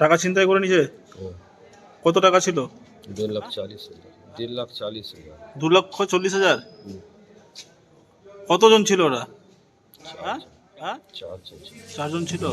টাকা ছিনতাই করে নিজে কত টাকা ছিল? দু লক্ষ চল্লিশ হাজার? কতজন ছিল ওরা? হ্যাঁ? হ্যাঁ? চারজন চারজন ছিল?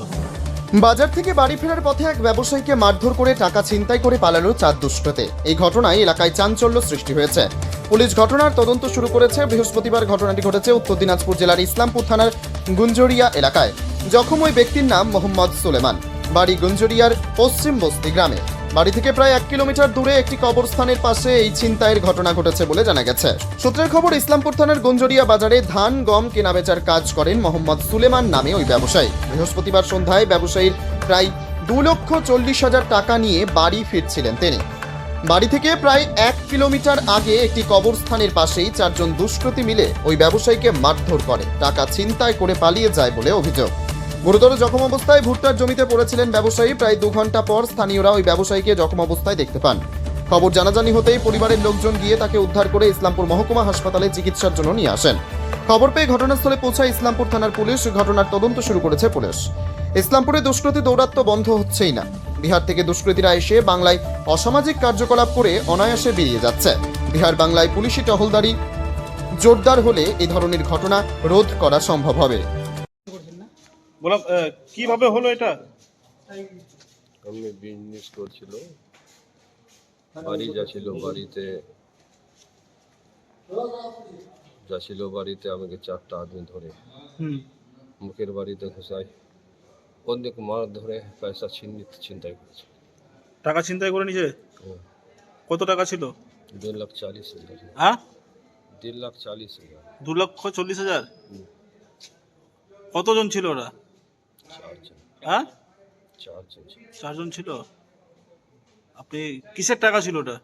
বাজার থেকে বাড়ি ফেরার পথে এক ব্যবসায়ীকে মারধর করে টাকা ছিনতাই করে পালালো চার দুষ্টতে। এই ঘটনায় এলাকায় চাঞ্চল্য সৃষ্টি হয়েছে। পুলিশ ঘটনার তদন্ত শুরু করেছে। বৃহস্পতিবার ঘটনাটি ঘটেছে উত্তর দিনাজপুর জেলার ইসলামপুর থানার গুঞ্জরিয়া এলাকায়। জখম ওই ব্যক্তির নাম মোহাম্মদ সুলেমান। বাড়ি গুঞ্জরিয়ার পশ্চিম বস্তি গ্রামে। বাড়ি থেকে প্রায় এক কিলোমিটার দূরে একটি কবরস্থানের পাশে এই ছিনতাইয়ের ঘটনা ঘটেছে বলে জানা গেছে। সূত্রের খবর, ইসলামপুর থানার গঞ্জরিয়া বাজারে ধান, গম কেনাবেচার কাজ করেন মোহাম্মদ সুলেমান নামে ওই ব্যবসায়ী। বৃহস্পতিবার সন্ধ্যায় ব্যবসায়ীর প্রায় দু লক্ষ চল্লিশ হাজার টাকা নিয়ে বাড়ি ফিরছিলেন তিনি। বাড়ি থেকে প্রায় এক কিলোমিটার আগে একটি কবরস্থানের পাশেই চারজন দুষ্কৃতী মিলে ওই ব্যবসায়ীকে মারধর করে। টাকা ছিনতাই করে পালিয়ে যায় বলে অভিযোগ। গুরুতর জখম অবস্থায় ভুট্টার জমিতে পড়েছিলেন ব্যবসায়ী। প্রায় দু ঘণ্টা পর স্থানীয়রা ওই ব্যবসায়ীকে জখম অবস্থায় দেখতে পান। খবর জানাজানি হতেই পরিবারের লোকজন গিয়ে তাকে উদ্ধার করে ইসলামপুর মহকুমা হাসপাতালে চিকিৎসার জন্য নিয়ে আসেন। খবর পেয়ে ঘটনাস্থলে পৌঁছায় ইসলামপুর থানার পুলিশ। ঘটনার তদন্ত শুরু করেছে পুলিশ। ইসলামপুরে দুষ্কৃতি দৌরাত্ম্য বন্ধ হচ্ছেই না। বিহার থেকে দুষ্কৃতীরা এসে বাংলায় অসামাজিক কার্যকলাপ করে অনায়াসে বেরিয়ে যাচ্ছে। বিহার বাংলায় পুলিশি টহলদারি জোরদার হলে এই ধরনের ঘটনা রোধ করা সম্ভব হবে। বললাম কীভাবে হলো এটা? আমি বিজনেস করছিল। বাড়ি যাচ্ছিল বাড়িতে। যাচ্ছিল বাড়িতে আমাকে চারটা আদমি ধরে। মুখের বাড়িতে ঘুষাই অনেক মার ধরে পয়সা ছিনিত ছিনতাই করেছে। টাকা ছিনতাই করে নিছে কত টাকা ছিল? দু লাখ চালিশ হাজার। হ্যাঁ? দেড় লাখ চালিশ হাজার। দু লক্ষ চল্লিশ হাজার? কতজন ছিল ওরা? হ্যাঁ? চারজন ছিল। আপনি কিসের টাকা ছিল ওটা?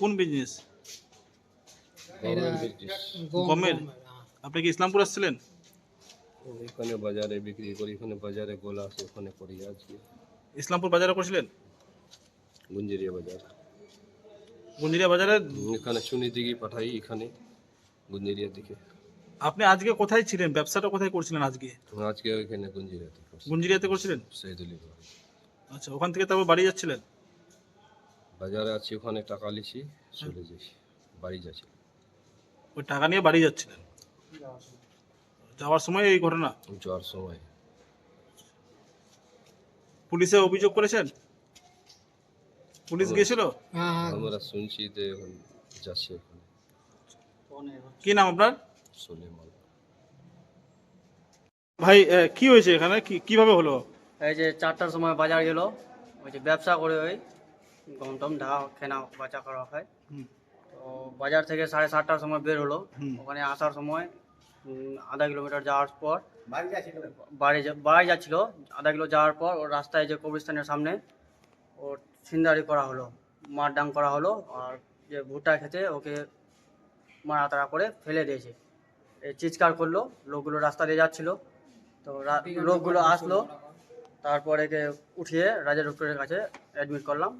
কোন বিজনেস গমের? আপনি কি ইসলামপুর আসছিলেন? এখানে বাজারে বিক্রি করি এখানে বাজারে গোলা আছে ওখানে করি আজকে। ইসলামপুর বাজারে করছিলেন? গুঞ্জিরিয়া বাজার। গুঞ্জিরিয়া বাজারে? এখানে শুনি দিকে পাঠাই এখানে গুঞ্জিরিয়া দিকে। আপনি আজকে কোথায় ছিলেন? ব্যবসাটা কোথায় করছিলেন আজকে? আজকে ওইখানে গুঞ্জেরিয়াতে গুঞ্জিরিয়াতে করছিলেন? শহীদুলি আচ্ছা ওখান থেকে তারপর বাড়ি যাচ্ছিলেন? বাজারে আছি ওখানে টাকা লিছি চলে যাচ্ছি বাড়ি যাচ্ছি। ওই টাকা নিয়ে বাড়ি যাচ্ছিলেন? যাওয়ার সময় এই ঘটনা? যাওয়ার সময়। পুলিশে অভিযোগ করেছেন? পুলিশ গিয়েছিল? আমরা শুনছি যে এখন যাচ্ছে। কি নাম আপনার? সুলেমান ভাই কি হয়েছে এখানে? কি কীভাবে হলো? এই যে চারটার সময় বাজার গেল ওই যে ব্যবসা করে ওই গম টম ঢাকা কেনা বাচা করা হয়। তো বাজার থেকে সাড়ে সাতটার সময় বের হলো। ওখানে আসার সময় আধা কিলোমিটার যাওয়ার পর বাড়ি বাড়ি যাচ্ছিল। আধা কিলো যাওয়ার পর ওর রাস্তায় যে কবরস্থানের সামনে ওর ছিনদারি করা হলো মারডাং করা হলো। আর যে ভুট্টা খেতে ওকে মারাতারা করে ফেলে দিয়েছে। চিৎকার করল লোকগুলো রাস্তা দিয়ে যাচ্ছিল। তো লোকগুলো আসলো তারপরে একে উঠিয়ে রাজা ডক্টরের কাছে অ্যাডমিট করলাম।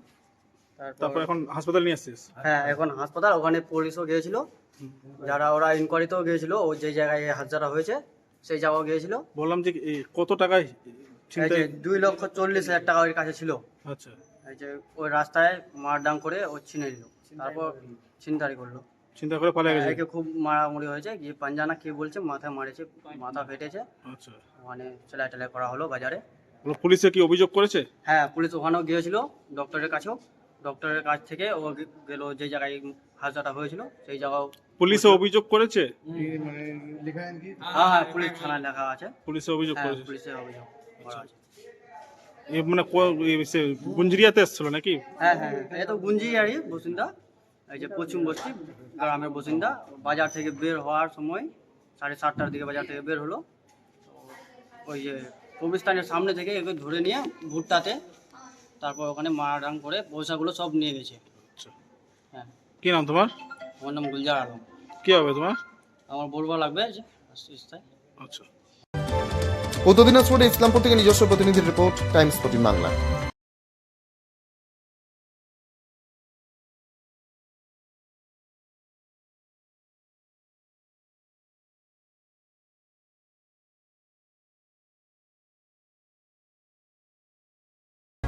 তারপর এখন হাসপাতালে নিয়ে আসছিস? হ্যাঁ এখন হাসপাতাল ওখানে পুলিশও গিয়েছিল। যারা ওরা ইনকোয়ারিতেও গিয়েছিল ও যে জায়গায় হাজারা হয়েছে সেই জায়গাও গিয়েছিল। বললাম যে কত টাকায় দুই লক্ষ চল্লিশ হাজার টাকা ওর কাছে ছিল। আচ্ছা। এই যে ওই রাস্তায় মারডাং করে ও ছিনে নিল। তারপর ছিনতারি করল। চিন্তা করে পালিয়ে গেছে? একে খুব মারামারি হয়েছে গিয়ে পাঞ্জানা কি বলছে মাথা মারেছে মাথা ফেটেছে। আচ্ছা। ওখানে সেলাই টেলাই করা হলো বাজারে। বলো, পুলিশে কি অভিযোগ করেছে? হ্যাঁ পুলিশ ওখানেও গিয়েছিল ডক্টরের কাছেও। ডক্টরের কাছ থেকে ও গেল যে জায়গায় হাজারটা হয়েছিল সেই জায়গাও পুলিশে অভিযোগ করেছে? হ্যাঁ হ্যাঁ পুলিশ থানায় লেখা আছে। পুলিশে অভিযোগ হ্যাঁ করেছে? পুলিশে অভিযোগ করা আছে। এ মানে গুঞ্জরিয়াতে এসেছিল নাকি? হ্যাঁ হ্যাঁ এই তো গুঞ্জিয়ারি বাসিন্দা এই যে পশ্চিম বস্তি গ্রামের বাসিন্দা বাজার থেকে বের হওয়ার সময় সাড়ে সাতটার দিকে বাজার থেকে বের হলো। ওই যে কবিস্তানের সামনে থেকে একে ধরে নিয়ে ভুট্টাতে তারপর ওখানে মারাডাং করে পয়সাগুলো সব নিয়ে গেছে। আচ্ছা। হ্যাঁ। কি নাম তোমার? আমার নাম গুলজার আলম। কি হবে তোমার? আমার বলবা লাগবে আচ্ছা। উত্তর দিনাজপুরে ইসলামপুর থেকে নিজস্ব প্রতিনিধির রিপোর্ট টাইমস ফোর্টিন বাংলা।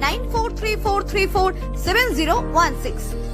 9434347016.